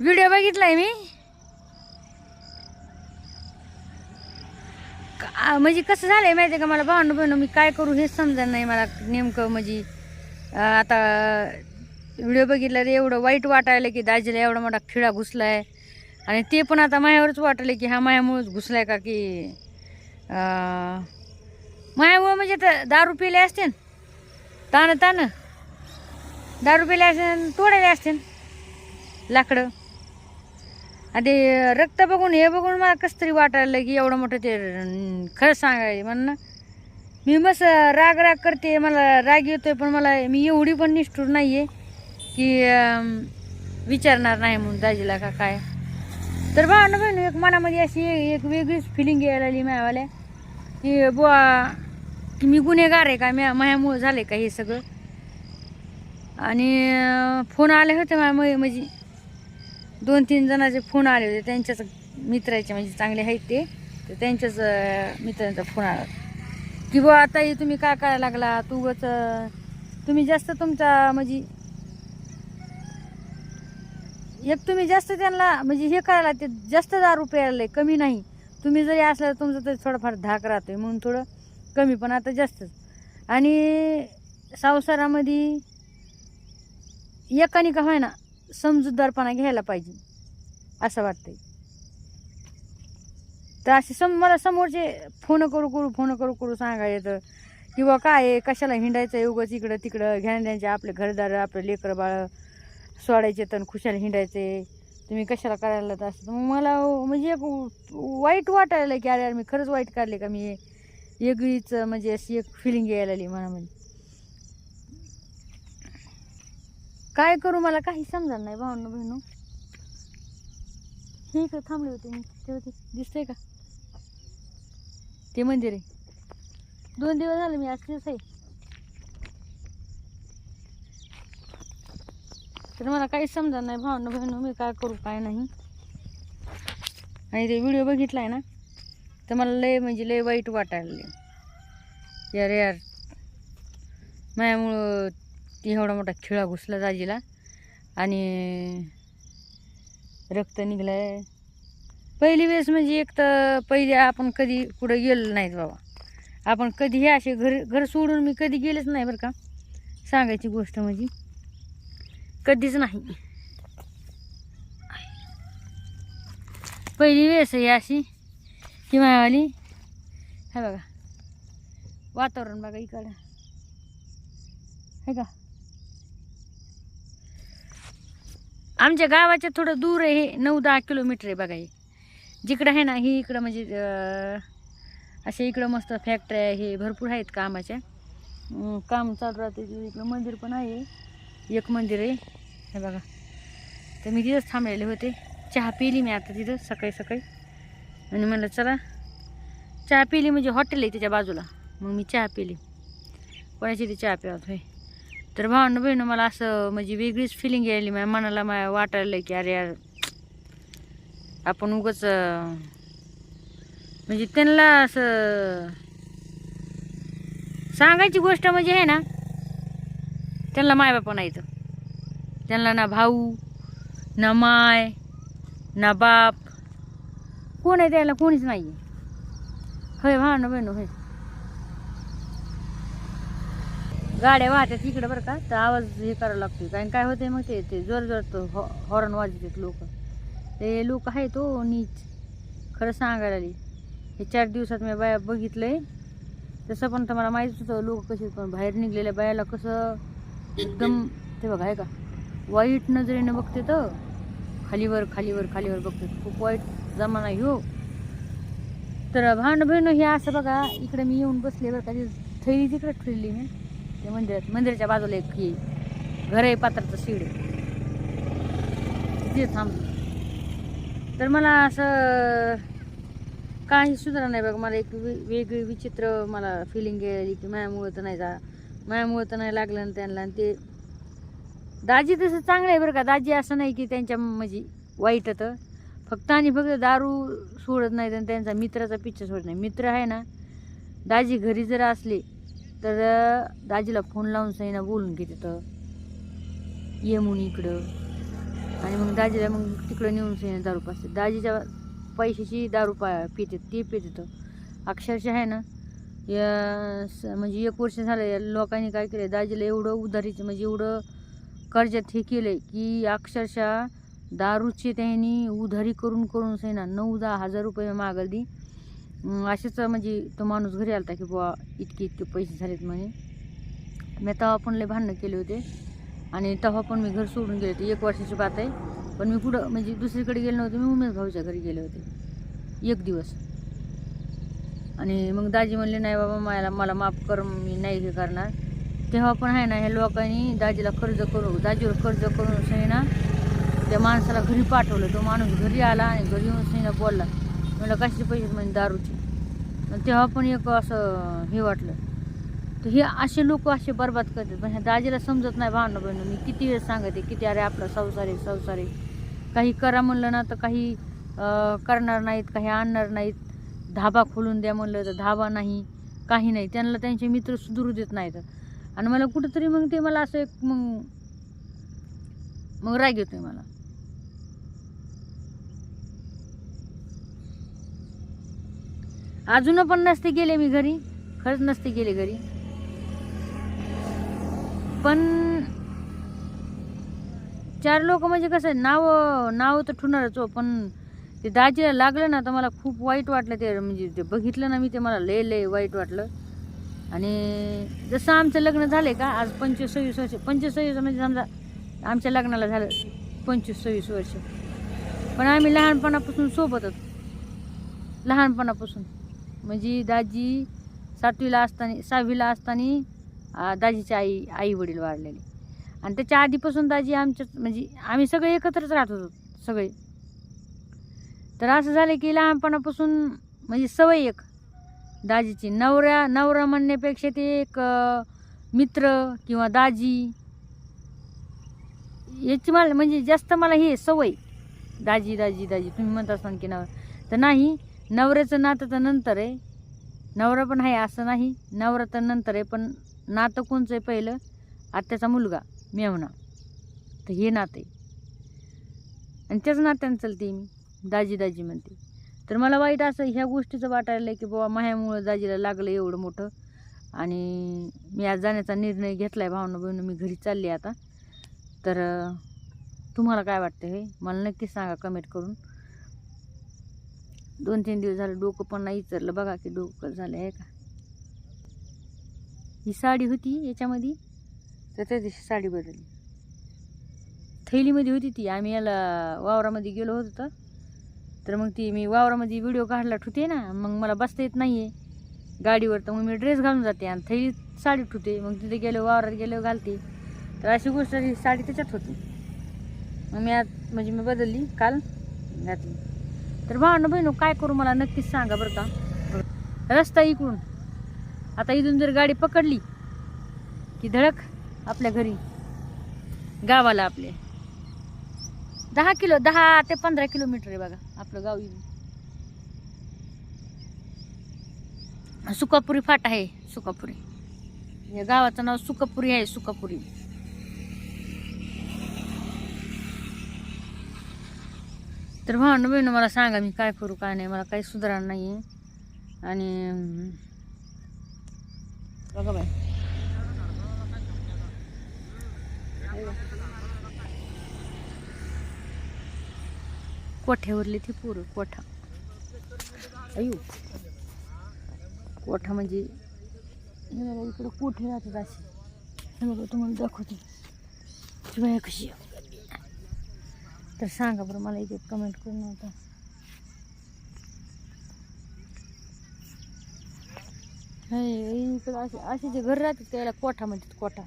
Video बघितलाय मी. का- म्हणजे कसं झालंय माहिती आहे का मला भांडू बहिण मी काय करू हेच समजा नाही मला नेमकं म्हणजे आता व्हिडिओ बघितला तर एवढं वाईट वाटायला की दाजीला एवढा मोठा खिळा घुसलाय. आणि ते पण आता मायावरच वाटलं की हा मायामुळेच घुसलाय का की मायामुळं म्हणजे तर दारू पिले असते ताण ताण. दारू पिले असते तोडायला असते लाकडं. आणि रक्त बघून हे बघून मला कसं तरी वाटायला की एवढं मोठं ते खरं सांगाय म्हण ना मी मस्त राग राग करते मला राग येतोय पण मला मी एवढी पण निष्ठूर नाही आहे की विचारणार नाही म्हणून दाजीला का काय. तर भावना बहिणी एक मनामध्ये अशी एक वेगळीच फिलिंग यायला आली मायावाल्या की बुवा की मी गुन्हेगार आहे का? म्या मायामुळं झालं का हे सगळं? आणि फोन आले होते माझ्या म्हणजे दोन तीन जणाचे फोन आले होते. त्यांच्याच मित्राचे म्हणजे चांगले आहेत ते. तर त्यांच्याच मित्रांचा फोन आला की बुवा आता हे तुम्ही काय करायला लागला? तू तुम्ही जास्त तुमचा म्हणजे एक तुम्ही जास्त त्यांना म्हणजे हे करायला ते जास्त दारू प्यायला कमी नाही. तुम्ही जरी असलं तर तुमचं तरी थोडंफार धाक राहतोय म्हणून थोडं कमी पण आता जास्तच. आणि संसारामध्ये एकाने का होईना समजूतदारपणा घ्यायला पाहिजे असं वाटतंय. तर असे सम मला समोरचे फोन करू करू फोन करू करू सांगा येतं किंवा काय आहे, कशाला हिंडायचं उगाच इकडं तिकडं घ्यान द्यायचे आपले घरदार आपले लेकरं बाळ सोडायचे तर खुशाला हिंडायचे तुम्ही कशाला करायला तर असं? तर मग मला म्हणजे एक वाईट वाटायला की अरे यार मी खरंच वाईट काढले का? मी एक म्हणजे अशी एक फिलिंग यायला लागली मनामध्ये. काय करू मला काही समजणार नाही भावना बहिणू. ही का थांबले होते मी. ते होती. दिसतंय का? ते मंदिर आहे. दोन दिवस झाले मी असं दिवस आहे. तर मला काही समजणार नाही भावना बहिणू मी काय करू काय नाही. आणि ते व्हिडिओ बघितला आहे ना तर मला लय म्हणजे लय वाईट वाटायला यार यार. माझ्यामुळं ती एवढा मोठा खिळा घुसला दाजीला. आणि रक्त निघलंय. पहिली वेळेस म्हणजे एक तर पहिले आपण कधी कुठं गेलो नाहीत बाबा. आपण कधी हे असे घर घर सोडून मी कधी गेलेच नाही बरं का. सांगायची गोष्ट म्हणजे कधीच नाही. पहिली वेळेस आहे अशी की मायावाली हे बघा. वातावरण बघा इकडं. हे का? आमच्या गावाच्या थोडं दूर आहे हे नऊ दहा किलोमीटर आहे बघा हे. जिकडं आहे ना ही इकडं म्हणजे असे इकडं मस्त फॅक्टऱ्या आहे हे भरपूर आहेत कामाच्या. काम चालू राहते इकडं मंदिर पण आहे. एक मंदिर आहे हे बघा. तर मी तिथंच थांबलेले होते. चहा पिली मी आता तिथं सकाळी सकाळी. आणि म्हणलं चला. चहा पिली म्हणजे हॉटेल आहे त्याच्या बाजूला. मग मी चहा पिली. कोणाची ती चहा प्यावत होय. तर भावनं बहिणं मला असं म्हणजे वेगळीच फिलिंग यायली माझ्या मनाला माझ्या वाटायला की अरे यार आपण उगच म्हणजे त्यांना असं सांगायची गोष्ट म्हणजे आहे ना त्यांना मायबापा नाही तर. त्यांना ना भाऊ ना माय ना बाप. कोण आहे त्याला कोणीच नाही आहे होय भावनं बहिणं होय. गाड्या वाहतात इकडं बरं का तर आवाज हे करायला लागतो कारण काय होते मग ते ते जोर जोर तो हो-, हॉ हॉर्न वाजतात लोक. ते लोक आहेत तो नीच. खरं सांगायला आली. हे चार दिवसात मी बाया बघितलंय. तसं पण तर मला माहीतच होतं लोक कसे पण बाहेर निघलेल्या बायाला कसं एकदम ते बघा आहे का वाईट नजरेनं बघते तर खालीवर खालीवर खालीवर बघते. खूप वाईट जमाना हो. तर भांड बहिणं हे असं बघा इकडे मी येऊन बसले बरं का थैली तिकडे ठेवली मी. ते मंदिरात मंदिराच्या बाजूला एक हे घर आहे पात्राचं सीड तिथे थांब. तर मला असं काही सुधारा नाही बघा मला एक वेगळी विचित्र मला फिलिंग गेली की मायामुळं तर नाही जा मायामुळं तर नाही लागलं ना त्यांना. आणि ते दाजी तसं चांगलं आहे बरं का. दाजी असं नाही की त्यांच्या म्हणजे वाईट तर. फक्त आणि फक्त दारू सोडत नाही आणि त्यांचा मित्राचा पिच्छा सोडत नाही. मित्र आहे ना दाजी घरी जर असले तर दाजीला फोन लावून सईना बोलून घेते तर. ये म्हणून इकडं. आणि मग दाजीला मग तिकडं नेऊन सैना दारू पाचते दाजीच्या पैशाची दारू पा पिते ते पिते अक्षरशः आहे ना या स- म्हणजे एक वर्ष झालं या लोकांनी काय केलं दाजीला एवढं उधारीचं म्हणजे एवढं कर्जात हे केलं की अक्षरशः दारूचे त्यांनी उधारी करून करून सैना नऊ दहा हजार रुपये मागली अं, असेच म्हणजे तो माणूस घरी आला की बुवा इतके इतके पैसे झालेत म्हणे. मी तेव्हा पण लय भांडणं केले होते. आणि तेव्हा पण मी घर सोडून गेले होते. एक वर्षाची बात आहे. पण मी कुठं म्हणजे दुसरीकडे गेले नव्हते. मी उमेश भाऊच्या घरी गेले होते. एक दिवस. आणि मग दाजी म्हणले नाही बाबा मला मला माफ कर मी नाही हे करणार. तेव्हा पण आहे ना ह्या लोकांनी दाजीला कर्ज करू दाजीवर कर्ज करून सैना त्या माणसाला घरी पाठवलं. तो माणूस घरी आला आणि घरी येऊन सैना बोलला मला कसले पैसे म्हणजे दारूचे? तेव्हा पण एक असं हे वाटलं. तर हे असे लोक असे बरबाद करतात. पण ह्या दाजीला समजत नाही भावना बहिण. मी किती वेळ सांगते किती अरे आपला संसार आहे संसार आहे. काही करा म्हणलं ना तर काही करणार नाहीत काही आणणार नाहीत. धाबा खोलून द्या म्हणलं तर धाबा नाही काही नाही. त्यांना त्यांचे मित्र सुधरू देत नाहीत. आणि मला कुठंतरी मग ते मला असं एक मग मग राग आहे मला. अजून पण नसते गेले मी घरी. खरंच नसते गेले घरी. पण चार लोक म्हणजे कसं नाव नाव तर ठेवणारच हो पण ते दाजीला लागलं ना तर मला खूप वाईट वाटलं ते म्हणजे ते बघितलं ना मी ते मला लय लय वाईट वाटलं. आणि जसं आमचं लग्न झालं का आज पंचवीस सव्वीस वर्ष पंचवीस सव्वीस म्हणजे समजा आमच्या लग्नाला झालं पंचवीस सव्वीस वर्ष. पण आम्ही लहानपणापासून सोबतच. लहानपणापासून. म्हणजे दाजी सातवीला असताना सहावीला असताना दाजीची आई आई वडील वाढलेले. आणि त्याच्या आधीपासून दाजी आमच्या म्हणजे आम्ही सगळे एकत्रच राहत होतो सगळे. तर असं झालं की लहानपणापासून म्हणजे सवय एक. दाजीची नवऱ्या नवरा म्हणण्यापेक्षा ते एक मित्र किंवा दाजी. याची मला म्हणजे जास्त मला हे सवय. दाजी दाजी दाजी तुम्ही म्हणत असताना की नवर. तर नाही नवऱ्याचं नातं तर नंतर आहे नवरा पण आहे असं नाही. नवरा तर नंतर आहे पण नातं कोणचं आहे पहिलं? आत्याचा मुलगा मेवना तर हे नातं आहे आणि त्याच नात्यानं चालते मी. दाजी दाजी म्हणते. तर मला वाईट असं ह्या गोष्टीचं वाटायला की बाबा माह्यामुळं दाजीला लागलं एवढं मोठं. आणि मी आज जाण्याचा निर्णय घेतला आहे भावना बहिणं मी घरी चालली आता. तर तुम्हाला काय वाटतं हे? मला नक्की सांगा कमेंट करून. दोन तीन दिवस झालं डोकं पण नाही विचारलं बघा की डोकं झालं आहे का? ही साडी होती याच्यामध्ये. तर त्या दिवशी साडी बदलली. थैलीमध्ये होती ती. आम्ही याला वावरामध्ये गेलो होतो तर. तर मग ती मी वावरामध्ये व्हिडिओ काढला ठुते ना. मग मला बसता येत नाही आहे गाडीवर तर मग मी ड्रेस घालून जाते आणि थैलीत साडी ठुते. मग तिथे गेलो वावरात गेलो घालते. तर अशी गोष्ट ही साडी त्याच्यात होती. मग मी आज म्हणजे मी बदलली काल घातली. तर भावना बहिणू काय करू मला नक्कीच सांगा बरं का. रस्ता इकडून. आता इथून जर गाडी पकडली की धडक आपल्या घरी गावाला आपले. दहा किलो दहा ते पंधरा किलोमीटर आहे बघा आपलं गाव इथून. सुकापुरी फाटा आहे सुकापुरी. या गावाचं नाव सुकापुरी आहे सुकापुरी. तर भावना बहिणं मला सांगा मी काय करू काय नाही. मला काही सुधारणा नाही आणि बघा बाय कोठ्यावरली ती पोरं? कोठा? अयो कोठा म्हणजे? इकडं कोठे राहतात असे? हे बघा तुम्हाला दाखवते. बाया कशी आहे. तर सांगा बरं मला इथे कमेंट करून आता इकडं असे असे जे घर राहतात त्याला कोठा म्हणतात कोठा?